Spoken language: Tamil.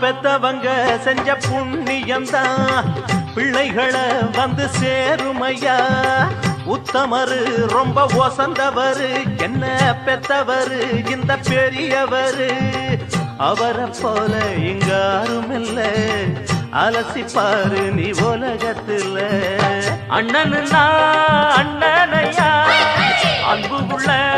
பெத்தவங்க செஞ்ச புண்ணியம்தான். பிள்ளைகளை வந்து சேருமையா? உத்தமரு ரொம்ப ஒசந்தவரு. என்ன பெத்தவரு? இந்த பெரியவரு. அவரை போல இங்க யாரும் அலசி பாரு நீ உலகத்துல. அண்ணனுன்னா அண்ணனையா? அன்பு உள்ள